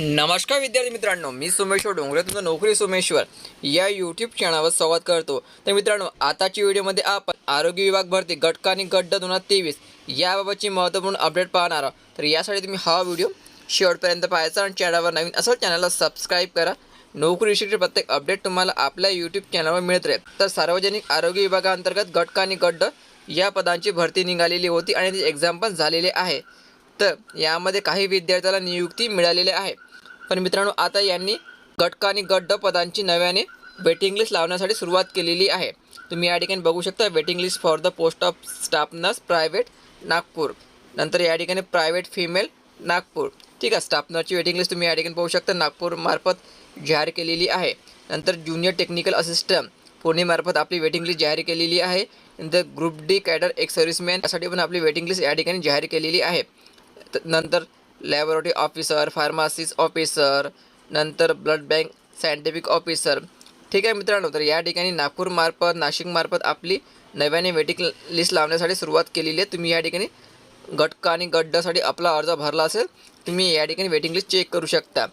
नमस्कार विद्यार्थी मित्रांनो मी सोमेश्वर डोंगरे तुमचं नोकरी सोमेश्वर या यूट्यूब चॅनलवर स्वागत करतो. तर मित्रांनो आताच्या व्हिडिओमध्ये आपण आरोग्य विभाग भरती गटका आणि गड्ड दोन हजार तेवीस याबाबतची महत्त्वपूर्ण अपडेट पाहणार आहोत. तर यासाठी तुम्ही हा व्हिडिओ शेवटपर्यंत पाहायचा आणि चॅनलवर नवीन असं चॅनलला सबस्क्राईब करा. नोकरीविषयीचे प्रत्येक अपडेट तुम्हाला आपल्या यूट्यूब चॅनलवर मिळत राहील. तर सार्वजनिक आरोग्य विभागाअंतर्गत गटका आणि गड्ड या पदांची भरती निघालेली होती आणि ती एक्झाम पण झालेली आहे. तर यामध्ये काही विद्यार्थ्याला नियुक्ती मिळालेली आहे. पण मित्रांनो आता यांनी गटक आणि गड्ड पदांची नव्याने वेटिंग लिस्ट लावण्यासाठी सुरुवात केलेली आहे. तुम्ही या ठिकाणी बघू शकता waiting list for the post of staff nurse private Nagpur. नंतर या ठिकाणी प्रायव्हेट फिमेल नागपूर. ठीक आहे स्टाफ नर्सची वेटिंग लिस्ट तुम्ही या ठिकाणी पाहू शकता. नागपूरमार्फत जाहीर केलेली आहे. नंतर ज्युनियर टेक्निकल असिस्टंट पुणेमार्फत आपली वेटिंग लिस्ट जाहीर केलेली आहे. नंतर group D cadre ex serviceman यासाठी पण आपली वेटिंग लिस्ट या ठिकाणी जाहीर केलेली आहे. नंतर लॅबोरेटरी ऑफिसर फार्मासिस ऑफिसर नंतर ब्लड बँक सायंटिफिक ऑफिसर ठीक आहे मित्रांनो तर या ठिकाणी नागपूरमार्फत नाशिकमार्फत आपली नव्याने वेटिंग लिस्ट लावण्यासाठी सुरुवात केलेली आहे. तुम्ही या ठिकाणी गटका आणि गड्डासाठी आपला अर्ज भरला असेल तुम्ही या ठिकाणी वेटिंग लिस्ट चेक करू शकता.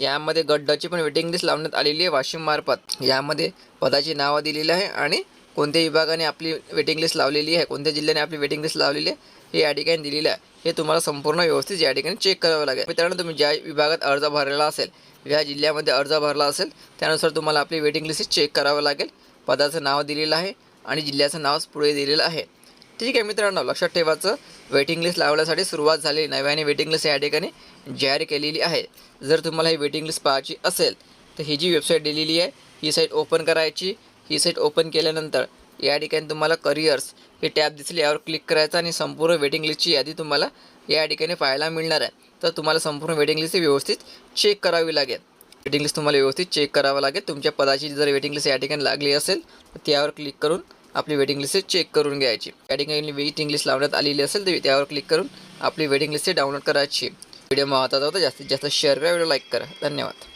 यामध्ये गड्डाची पण वेटिंग लिस्ट लावण्यात आलेली आहे वाशिममार्फत यामध्ये पदाची नावं दिलेली आहे आणि कोणत्या विभागाने आपली वेटिंग लिस्ट लावलेली आहे कोणत्या जिल्ह्याने आपली वेटिंग लिस्ट लावलेली आहे हे या ठिकाणी दिलेलं आहे. हे तुम्हाला संपूर्ण व्यवस्थित या ठिकाणी चेक करावं लागेल. मित्रांनो तुम्ही ज्या विभागात अर्ज भरलेला असेल ज्या जिल्ह्यामध्ये अर्ज भरला असेल त्यानुसार तुम्हाला आपली वेटिंग लिस्ट चेक करावं लागेल. पदाचं नाव दिलेलं आहे आणि जिल्ह्याचं नाव पुढे दिलेलं आहे. ठीक आहे मित्रांनो लक्षात ठेवायचं वेटिंग लिस्ट लावण्यासाठी सुरुवात झाली. नव्याने वेटिंग लिस्ट या ठिकाणी जाहीर केलेली आहे. जर तुम्हाला ही वेटिंग लिस्ट पाहायची असेल तर ही जी वेबसाईट दिलेली आहे ही साईट ओपन करायची. ही साईट ओपन केल्यानंतर या ठिकाणी तुम्हाला करिअर्स हे टॅब दिसले यावर क्लिक करायचं आणि संपूर्ण वेटिंग लिस्टची यादी तुम्हाला या ठिकाणी पाहायला मिळणार आहे. तर तुम्हाला संपूर्ण वेटिंग लिस्ट व्यवस्थित चेक करावी लागेल. वेटिंग लिस्ट तुम्हाला व्यवस्थित चेक करावं लागेल. तुमच्या पदाची जर वेटिंग लिस्ट या ठिकाणी लागली असेल तर त्यावर क्लिक करून आपली वेटिंग लिस्ट चेक करून घ्यायची. या ठिकाणी वेटिंग लिस्ट लावण्यात आलेली असेल तर त्यावर क्लिक करून आपली वेटिंग लिस्ट डाउनलोड करायची. व्हिडिओ महत्त्वाचा होता जास्तीत जास्त शेअर करा व्हिडिओ लाईक करा. धन्यवाद.